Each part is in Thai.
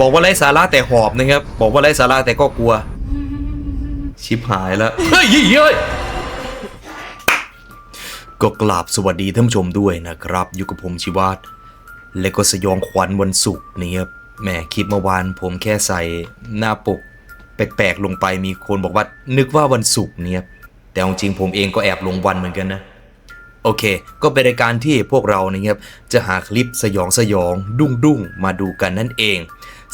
บอกว่าไร้สาระแต่หอบนะครับ บอกว่าไร้สาระแต่ก็กลัว ชิบหายแล้ว เฮ้ยเฮ้ยก็กราบสวัสดีท่านผู้ชมด้วยนะครับ อยู่กับผมชิวัตและก็สยองขวัญวันศุกร์นี่ครับแหมคลิปเมื่อวานผมแค่ใส่หน้าปก แปลกๆลงไปมีคนบอกว่านึกว่าวันศุกร์เนี่ยแต่เอาจริงผมเองก็แอบลงวันเหมือนกันนะ โอเค ก็เป็นรายการที่พวกเรานะครับจะหาคลิปสยองสยองดุ้งดุ้งมาดูกันนั่นเอง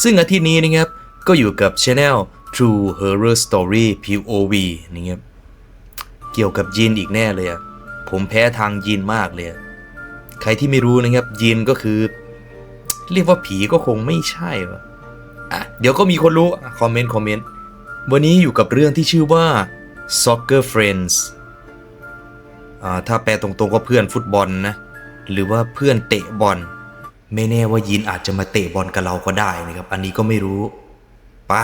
ซึ่งอาทิตย์นี้นะครับก็อยู่กับ Channel True Horror Story POV นะครับเกี่ยวกับยีนอีกแน่เลยอะผมแพ้ทางยีนมากเลยอะใครที่ไม่รู้นะครับยีนก็คือ เรียกว่าผีก็คงไม่ใช่วะอะเดี๋ยวก็มีคนรู้อะคอมเมนต์คอมเมนต์วันนี้อยู่กับเรื่องที่ชื่อว่า Soccer Friends ถ้าแปลตรงๆก็เพื่อนฟุตบอลนะ หรือว่าเพื่อนเตะบอล ไม่แน่ว่ายินอาจจะมาเตะบอลกับเราก็ได้นะครับ อันนี้ก็ไม่รู้ปะ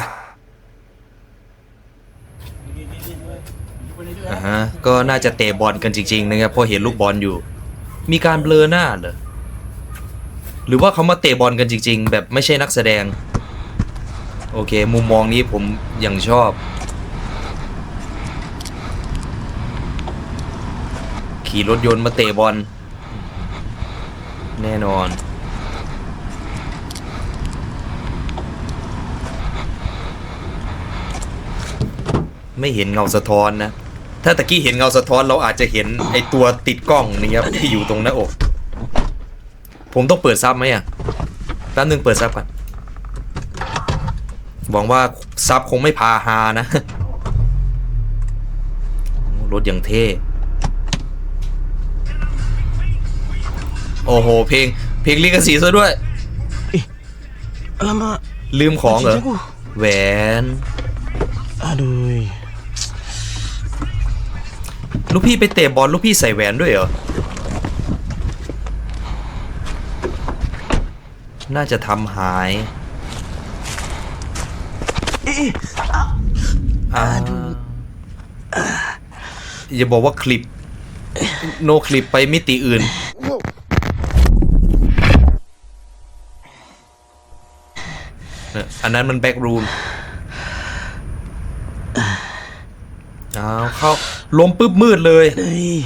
อ่าฮะก็น่าจะเตะบอลกันจริง ๆ นะครับพราะเห็นลูกบอลอยู่ มีการเบลอหน้าเหรอหรือว่าเขามาเตะบอลกันจริง ๆ แบบไม่ใช่นักแสดง โอเค มุมมองนี้ผมยังชอบ ขี่รถยนต์มาเตะบอล แน่นอน ไม่เห็นเงาสะท้อนนะ ถ้าตะกี้เห็นเงาสะท้อนเราอาจจะเห็นไอตัวติดกล้องนี่ครับที่อยู่ตรงหน้าอก ผมต้องเปิดซับไหมอะแป๊บนึงเปิดซับก่อนหวังว่าซับคงไม่พาฮานะ รถอย่างเท่ โอ้โห เพลง เพลงลิขสิทธิ์ซะด้วย Alamak, ลืมของเหรอ cincin aku. แหวน Aduh. ลูกพี่ไปเตะบอลลูกพี่ใส่แหวนด้วยเหรอ น่าจะทำหาย Eh, eh. อ่าอย่าบอกว่าคลิป โนคลิปไปมิติอื่น เนี่ยอันนั้นมันแบ็กรูมอ้าวเข้าล้มปุ๊บมืดเลย Eh.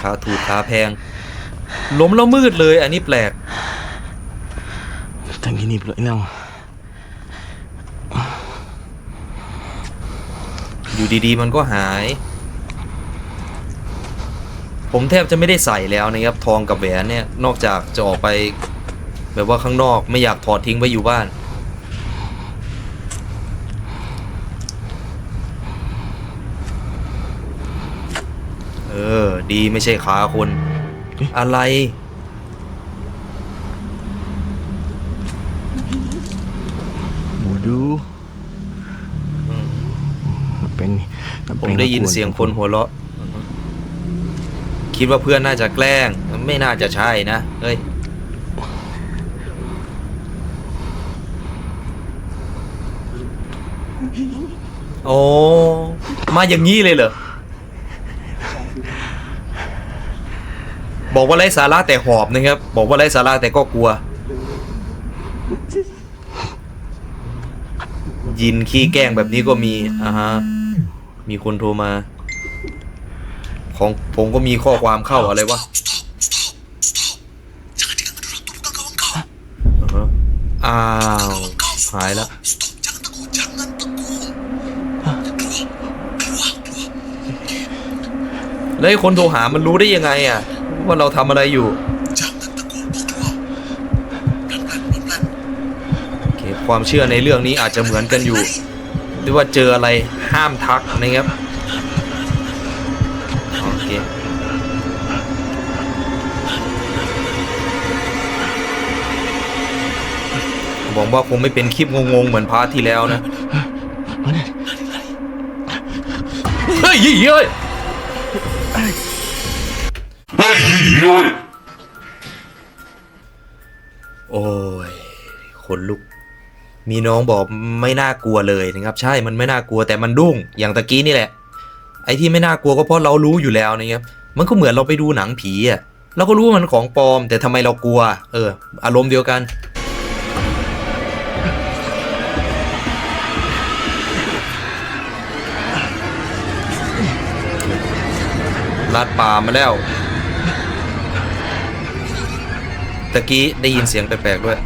ขาถูกขาแพง ล้มแล้วมืดเลย อันนี้แปลก Tak gini pula hilang. อยู่ดีๆ มันก็หาย ผมแทบจะไม่ได้ใส่แล้วนะครับ ทองกับแหวนเนี่ย นอกจากจะออกไป แบบว่าข้างนอกไม่อยากถอดทิ้งไว้อยู่บ้าน เออ ดีไม่ใช่ขาคน อะไร Bodoh. Apa ni? Nak ผม prank ได้ยิน aku เสียง untuk คนหัวเราะ คิดว่าเพื่อนน่าจะแกล้ง ไม่น่าจะใช่นะ เฮ้ย โอ้ มาอย่างนี้เลยเหรอ บอกว่าไร้สาระแต่หอบนะครับ บอกว่าไร้สาระแต่ก็กลัว ยินขี้แกล้งแบบนี้ก็มีอ่าฮะ มีคนโทรมา ของผมก็มีข้อความเข้าอะไรวะอ่าฮะอ้าว หายแล้ว แล้วไอ้คนโทรหามันรู้ได้ยังไงอะ ว่าเราทำอะไรอยู่โอเคความเชื่อในเรื่องนี้อาจจะเหมือนกันอยู่ หรือว่าเจออะไรห้ามทักนะครับ โอเค หวังว่าคงไม่เป็นคลิปงงๆ เหมือนพาร์ทที่แล้วนะ เฮ้ยเฮ้ย โอ้ยขนลุก มีน้องบอกไม่น่ากลัวเลยนะครับ ใช่มันไม่น่ากลัวแต่มันดุ้งอย่างตะกี้นี่แหละ ไอ้ที่ไม่น่ากลัวก็เพราะเรารู้อยู่แล้วนะครับมันก็เหมือนเราไปดูหนังผีอะเราก็รู้ว่ามันของปลอม แต่ทำไมเรากลัว เออ อารมณ์เดียวกัน ลัดป่ามาแล้วตะกี้ได้ยินเสียงแปลกๆด้วย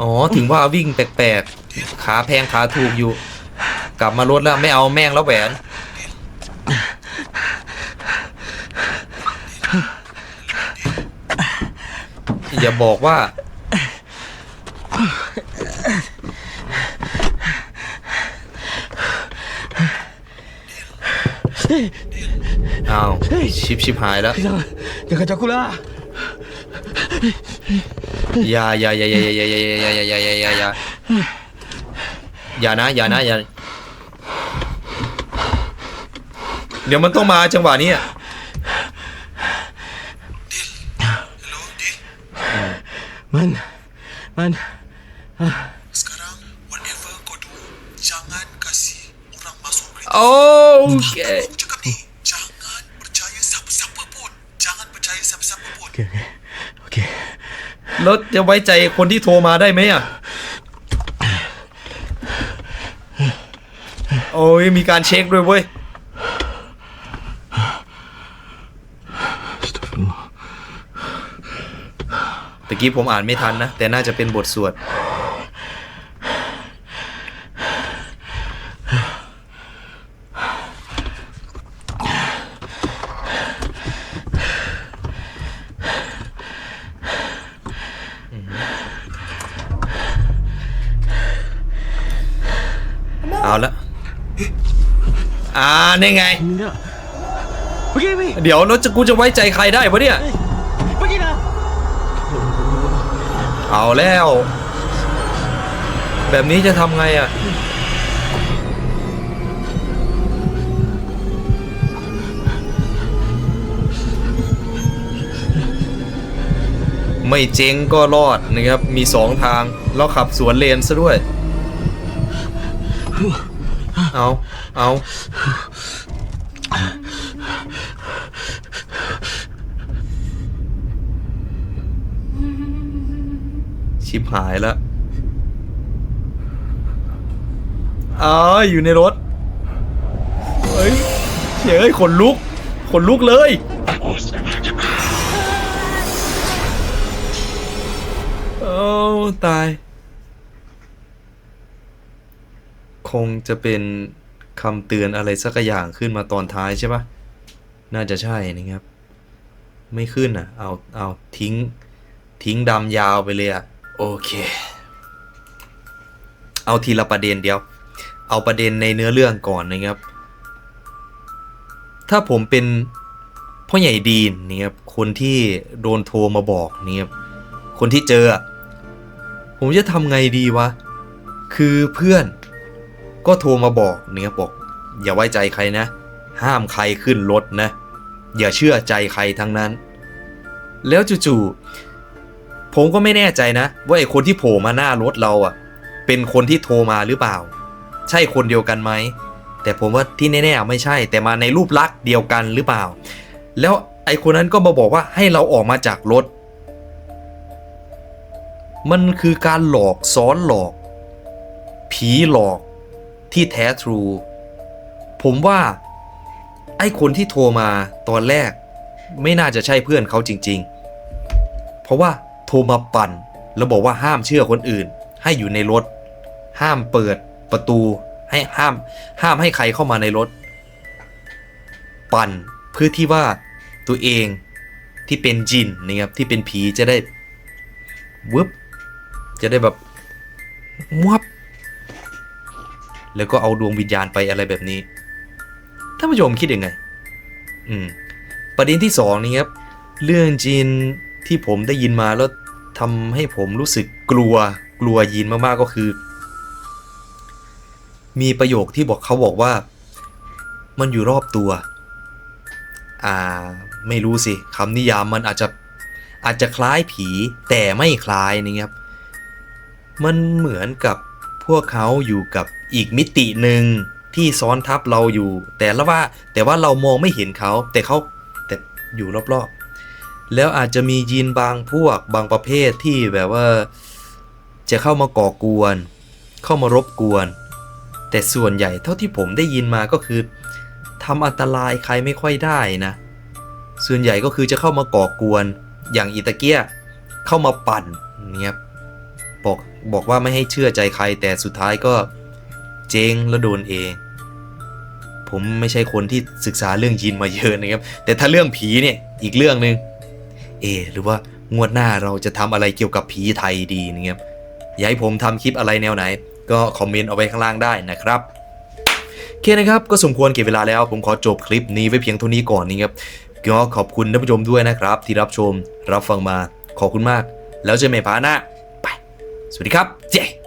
อ๋อ ถึงว่าวิ่งแปลกๆ ขาแพงขาถูกอยู่ กลับมารถแล้วไม่เอาแม่งแล้วแหวน อย่าบอกว่า อ้าวชิบชิบหายแล้ว Jangan, jangan kacau aku lah. อย่าอย่าอย่าอย่าอย่าอย่าอย่าอย่าอย่าอย่าอย่าอย่าอย่านะอย่านะอย่าเดี๋ยวมันต้องมาจังหวะนี้อะ Man, man. Sekarang whatever kau do Jangan kasih orang masuk kereta โ siapa-siapa pun Okay, okay. Okay. แล้วจะไว้ใจคนที่โทรมาได้ไหมอะ โอ้ยมีการเช็คด้วยเว้ย Astagfirullah. ตะกี้ผมอ่านไม่ทันนะ แต่น่าจะเป็นบทสวด อ่านี่ไง Ini tak. Pergi, pergi. เดี๋ยวแล้วจะกูจะไว้ใจใครได้วะเนี่ย Pergi dah. เอาแล้ว แบบนี้จะทำไงอะ ไม่เจ๊งก็รอดนะครับ มีสองทาง แล้วขับสวนเลนซะด้วย เอา เอา ชิบหายแล้วอ๋ออยู่ในรถ เฮ้ยเฮ้ยขนลุก ขนลุกเลย โอ้ ตาย คงจะเป็นคำเตือนอะไรสักอย่างขึ้นมาตอนท้ายใช่ปะน่าจะใช่นะครับ ไม่ขึ้นอะ เอาเอาทิ้ง ทิ้งดำยาวไปเลยอะ โอเค เอาทีละประเด็นเดียว เอาประเด็นในเนื้อเรื่องก่อนนะครับ ถ้าผมเป็นพ่อใหญ่ดีนนะครับ คนที่โดนโทรมาบอกนะครับ คนที่เจอ ผมจะทำไงดีวะ คือเพื่อน ก็โทรมาบอกเนะครับบอก อย่าไว้ใจใครนะ ห้ามใครขึ้นรถนะ อย่าเชื่อใจใครทั้งนั้น แล้วจู่ๆผมก็ไม่แน่ใจนะ ว่าไอ้คนที่โผล่มาหน้ารถเราอะ เป็นคนที่โทรมาหรือเปล่า ใช่คนเดียวกันไหมแต่ผมว่าที่แน่ๆไม่ใช่ แต่มาในรูปลักษณ์เดียวกันหรือเปล่า แล้วไอ้คนนั้นก็มาบอกว่าให้เราออกมาจากรถ มันคือการหลอกซ้อนหลอก ผีหลอก ที่แท้ทรู ผมว่าไอ้คนที่โทรมาตอนแรก ไม่น่าจะใช่เพื่อนเขาจริง ๆ เพราะว่าโทรมาปั่น แล้วบอกว่าห้ามเชื่อคนอื่น ให้อยู่ในรถ ห้ามเปิดประตูให้ห้าม ห้ามให้ใครเข้ามาในรถ ปั่นเพื่อที่ว่าตัวเองที่เป็นจินนะครับที่เป็นผีจะได้วึบจะได้แบบมวับ แล้วก็เอาดวงวิญญาณไปอะไรแบบนี้ท่านผู้ชมคิดยังไง อืม ประเด็นที่สองนี่ครับ เรื่องจีนที่ผมได้ยินมาแล้วทำให้ผมรู้สึกกลัวกลัวยินมากๆก็คือ มีประโยคที่บอกเขาบอกว่า มันอยู่รอบตัว อ่า ไม่รู้สิคำนิยามมันอาจจะอาจจะคล้ายผีแต่ไม่คล้ายนะครับ มันเหมือนกับพวกเขาอยู่กับ อีกมิติหนึ่งที่ซ้อนทับเราอยู่ แต่ละว่าแต่ว่าเรามองไม่เห็นเขา แต่เขาแต่อยู่รอบๆ แล้วอาจจะมียีนบางพวกบางประเภทที่แบบว่าจะเข้ามาก่อกวน เข้ามารบกวน แต่ส่วนใหญ่เท่าที่ผมได้ยินมาก็คือทำอันตรายใครไม่ค่อยได้นะ ส่วนใหญ่ก็คือจะเข้ามาก่อกวน อย่างอิตาเกียเข้ามาปั่นเนี่ยบอกบอกว่าไม่ให้เชื่อใจใครแต่สุดท้ายก็ เจ๊งแล้วโดนเองผมไม่ใช่คนที่ศึกษาเรื่องยินมาเยอะนะครับ แต่ถ้าเรื่องผีเนี่ยอีกเรื่องหนึ่งเอ หรือว่างวดหน้าเราจะทำอะไรเกี่ยวกับผีไทยดีนะครับอยากให้ผมทำคลิปอะไรแนวไหน ก็คอมเมนต์เอาไว้ข้างล่างได้นะครับโอเคนะครับ ก็สมควรเก็บเวลาแล้ว ผมขอจบคลิปนี้ไว้เพียงเท่านี้ก่อนนะครับก็ขอบคุณท่านผู้ชมด้วยนะครับ ที่รับชมรับฟังมาขอบคุณมาก แล้วเจอกันใหม่พาร์ทหน้าไป สวัสดีครับเจ๊